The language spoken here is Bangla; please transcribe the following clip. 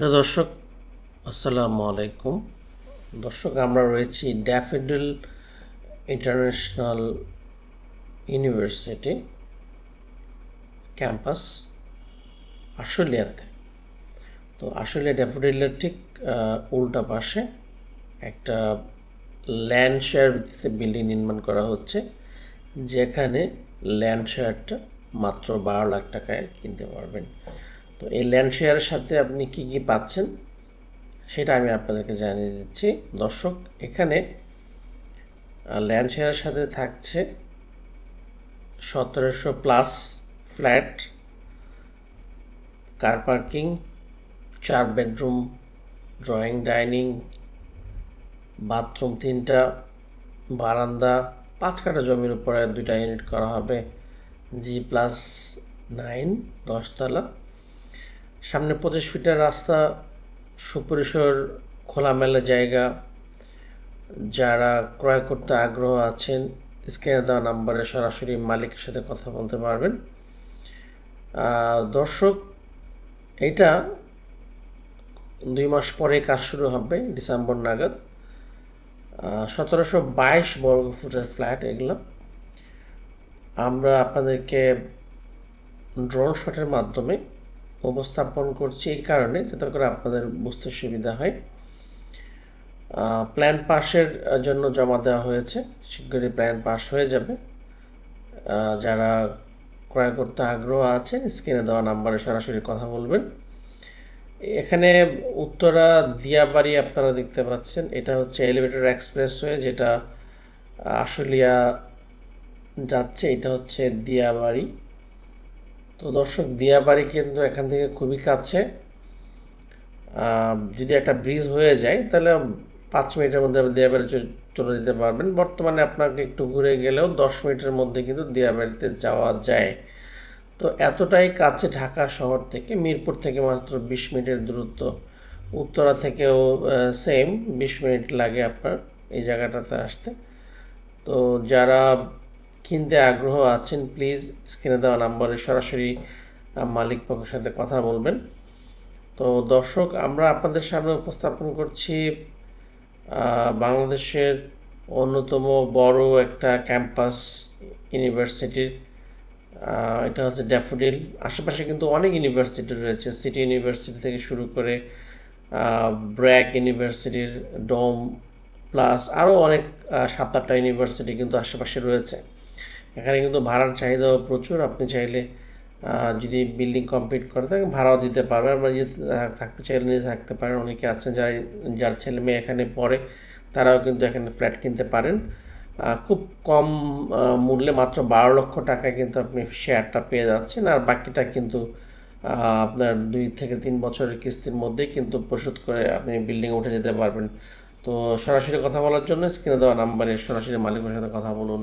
দর্শক, আসসালামু আলাইকুম। দর্শক, আমরা রয়েছি ড্যাফেডিল ইন্টারন্যাশনাল ইউনিভার্সিটি ক্যাম্পাস আশুলিয়াতে। তো আশুলিয়া ড্যাফোডিলের ঠিক উল্টা পাশে একটা ল্যান্ড শেয়ার ভিত্তিতে বিল্ডিং নির্মাণ করা হচ্ছে, যেখানে ল্যান্ড শেয়ারটা মাত্র বারো লাখ টাকায় কিনতে পারবেন। তো এই ল্যান্ড শেয়ারের সাথে আপনি কি কি পাচ্ছেন, সেটা আমি আপনাদেরকে জানিয়ে দিচ্ছি। দর্শক, এখানে ল্যান্ড শেয়ারের সাথে থাকছে সতেরোশো প্লাস ফ্ল্যাট কার পার্কিং চার বেডরুম ড্রয়িং ডাইনিং বাথরুম তিনটা, বারান্দা, পাঁচ কাটা জমির উপরে দুইটা ইউনিট করা হবে জি প্লাস নাইন দশতলা। সামনে পঁচিশ ফিটের রাস্তা, সুপরিসর, খোলামেলা জায়গা। যারা ক্রয় করতে আগ্রহ আছেন স্ক্যানে দেওয়া নাম্বারে সরাসরি মালিকের সাথে কথা বলতে পারবেন। দর্শক এটা দুই মাস পরে কাজ শুরু হবে, ডিসেম্বর নাগাদ। সতেরোশো বাইশ বর্গ ফুটের ফ্ল্যাট এগুলো। আমরা আপনাদেরকে ড্রোন শটের মাধ্যমে উপস্থাপন করছি এই কারণে, যাতে করে আপনাদের বুঝতে সুবিধা হয়। প্ল্যান পাশের জন্য জমা দেওয়া হয়েছে শীঘ্রই প্ল্যান পাস হয়ে যাবে। যারা ক্রয় করতে আগ্রহ আছেন স্ক্রিনে দেওয়া নাম্বারে সরাসরি কথা বলবেন। এখানে উত্তরা দিয়াবাড়ি আপনারা দেখতে পাচ্ছেন, এটা হচ্ছে এলিভেটর এক্সপ্রেসওয়ে যেটা আশুলিয়া যাচ্ছে, এটা হচ্ছে দিয়াবাড়ি। তো দর্শক, দিয়াবাড়ি কিন্তু এখান থেকে খুবই কাছে। যদি একটা ব্রিজ হয়ে যায়, তাহলে পাঁচ মিনিটের মধ্যে দিয়াবাড়ি চলে যেতে পারবেন। বর্তমানে আপনাকে একটু ঘুরে গেলেও দশ মিনিটের মধ্যে কিন্তু দিয়াবাড়িতে যাওয়া যায়। তো এতটাই কাছে ঢাকা শহর থেকে, মিরপুর থেকে মাত্র বিশ মিনিটের দূরত্ব। উত্তরা থেকেও সেম বিশ মিনিট লাগে আপনার এই জায়গাটাতে আসতে। তো যারা কিনতে আগ্রহ আছেন প্লিজ স্ক্রিনে দেওয়া নাম্বারে সরাসরি মালিক পক্ষের সাথে কথা বলবেন। তো দর্শক, আমরা আপনাদের সামনে উপস্থাপন করছি বাংলাদেশের অন্যতম বড় একটা ক্যাম্পাস ইউনিভার্সিটির এটা হচ্ছে ড্যাফোডিল। আশেপাশে কিন্তু অনেক ইউনিভার্সিটি রয়েছে, সিটি ইউনিভার্সিটি থেকে শুরু করে ব্র্যাক ইউনিভার্সিটির, ডোম প্লাস আরও অনেক সাত আটটা ইউনিভার্সিটি কিন্তু আশেপাশে রয়েছে। এখানে কিন্তু ভাড়ার চাহিদাও প্রচুর। আপনি চাইলে যদি বিল্ডিং কমপ্লিট করে থাকেন ভাড়াও দিতে পারবেন। আপনার আহ, থাকতে চাইলে নিজে থাকতে পারেন। অনেকে আছেন যারা যার ছেলে মেয়ে এখানে পড়ে তারাও কিন্তু এখানে ফ্ল্যাট কিনতে পারেন। খুব কম মূল্যে মাত্র বারো লক্ষ টাকায় কিন্তু আপনি শেয়ারটা পেয়ে যাচ্ছেন। আর বাকিটা কিন্তু আপনার দুই থেকে তিন বছরের কিস্তির মধ্যেই কিন্তু পরিশোধ করে আপনি বিল্ডিংয়ে উঠে যেতে পারবেন। তো সরাসরি কথা বলার জন্য স্ক্রিনে দেওয়া নাম্বারে সরাসরি মালিকের সাথে কথা বলুন।